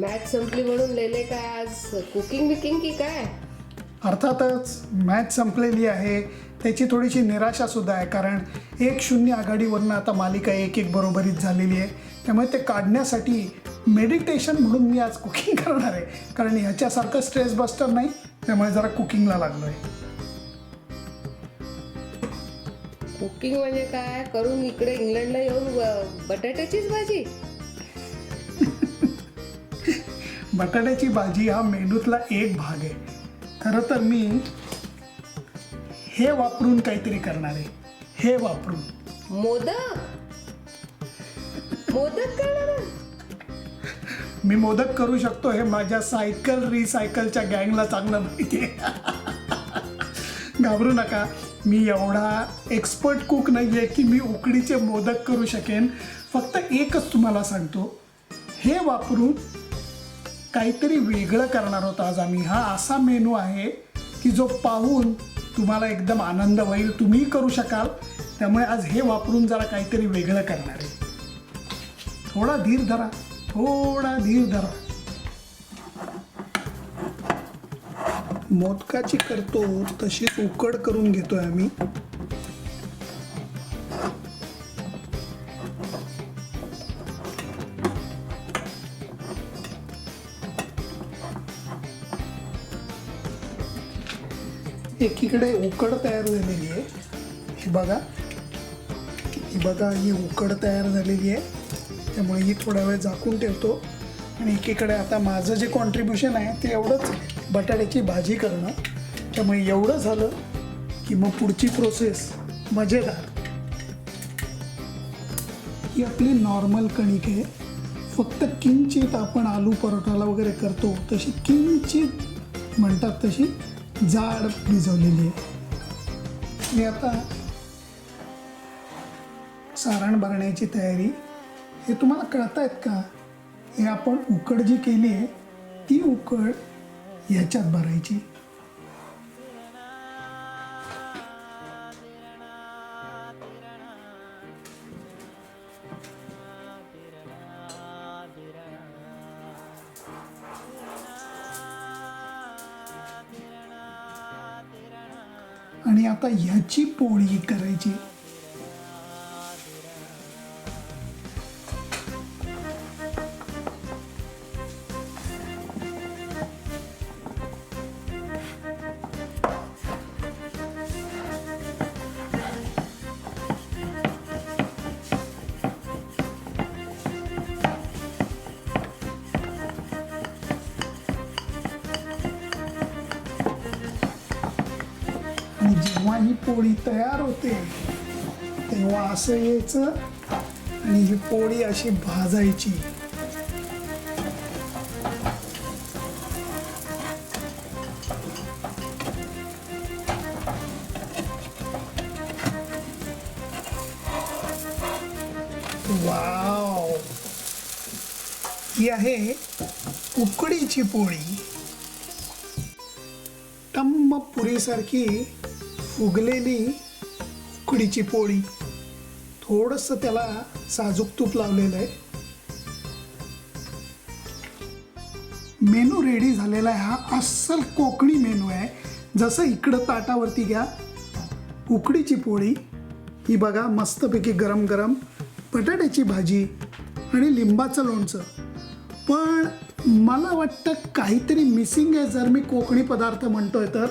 Match संपली म्हणून लेले काय आज कुकिंग बिकिंग की काय? अर्थातच मॅच संपलेली आहे. त्याची थोडीशी निराशा सुद्धा आहे कारण एक शून्य आघाडीवरनं आता मालिका एक एक बरोबरीत झालेली आहे. त्यामुळे ते काढण्यासाठी मेडिटेशन म्हणून मी आज कुकिंग करणार आहे. कारण ह्याच्यासारखं स्ट्रेस बस्टर नाही त्यामुळे जरा कुकिंगला लागलो आहे कुकिंग म्हणजे काय? करून इकडे इंग्लंडला येऊन बटाट्याचीच भाजी? बटाट्याची भाजी हा मेनूतला एक भाग आहे. खरं तर मी हे वापरून काहीतरी करणार आहे. हे वापरून. मोदक? मोदक करणार मी मोदक करू शकतो हे माझ्या सायकल रिसायकलच्या गँगला चांगलं माहिती आहे. घाबरू नका. मी एवढा एक्सपर्ट कुक नाही आहे की मी उकडीचे मोदक करू शकेन. फक्त एकच तुम्हाला सांगतो. हे वापरून काहीतरी वेगळं करणार होतो आज आम्ही. हा असा मेनू आहे की जो पाहून तुम्हाला एकदम आनंद होईल. तुम्ही करू शकाल. त्यामुळे आज हे वापरून जरा काहीतरी वेगळं करणार आहे. थोडा धीर धरा. थोडा धीर धरा. मोदकाची करतो तशीच उकड करून घेतोय आम्ही. एकीकडे उकड तयार झालेली आहे. ही बघा. ही बघा ही उकड तयार झालेली आहे. त्यामुळे ही थोडा वेळ झाकून ठेवतो. आणि एकीकडे आता माझं जे कॉन्ट्रीब्युशन आहे ते एवढंच बटाट्याची भाजी करणं. त्यामुळे एवढं झालं की मग पुढची प्रोसेस मजेदार. ही आपली नॉर्मल कणिक आहे. फक्त किंचित आपण आलू परोठाला वगैरे करतो तशी किंचित म्हणतात तशी. जाड भिजवलेली आहे. मी आता सारण भरण्याची तयारी हे तुम्हाला कळतायत का? हे आपण उकड जी केली आहे ती उकड ह्याच्यात भरायची. आणि आता ह्याची पोळी करायची. जेव्हा ही पोळी तयार होते. तेव्हा असं यायचं आणि ही पोळी अशी भाजायची. वाव! ही आहे उकडीची पोळी. टम्म पुरीसारखी उगलेली उकडीची पोळी. थोडंसं त्याला साजूक तूप लावलेलं आहे. मेनू रेडी झालेला आहे हा अस्सल कोकणी मेनू आहे. जसं इकडं ताटावरती घ्या. उकडीची पोळी. ही बघा मस्तपैकी गरम गरम. बटाट्याची भाजी आणि लिंबाचं लोणचं. पण मला वाटतं काहीतरी मिसिंग आहे जर मी कोकणी पदार्थ म्हणतोय तर.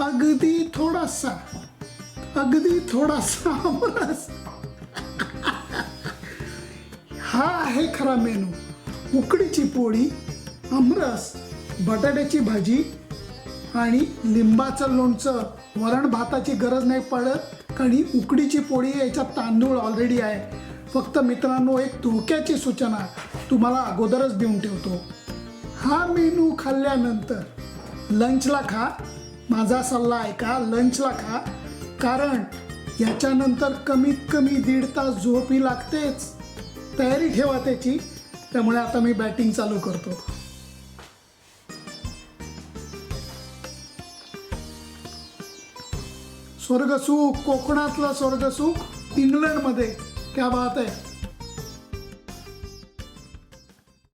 अगदी थोडासा अगदी थोडासा आमरस हा आहे खरा मेनू. उकडीची पोळी आमरस बटाट्याची भाजी आणि लिंबाचं लोणचं. वरण भाताची गरज नाही पडत कारण ही उकडीची पोळी याच्यात तांदूळ ऑलरेडी आहे. फक्त मित्रांनो एक धोक्याची सूचना तुम्हाला अगोदरच देऊन ठेवतो. हा मेनू खाल्ल्यानंतर लंचला खा. माझा सल्ला ऐका लंचला खा कारण याच्यानंतर कमीत कमी दीड तास झोप ही लागतेच. तयारी ठेवा त्याची. त्यामुळे आता मी बॅटिंग चालू करतो. स्वर्गसुख कोकणातलं स्वर्गसुख इंग्लंडमध्ये. क्या बात आहे.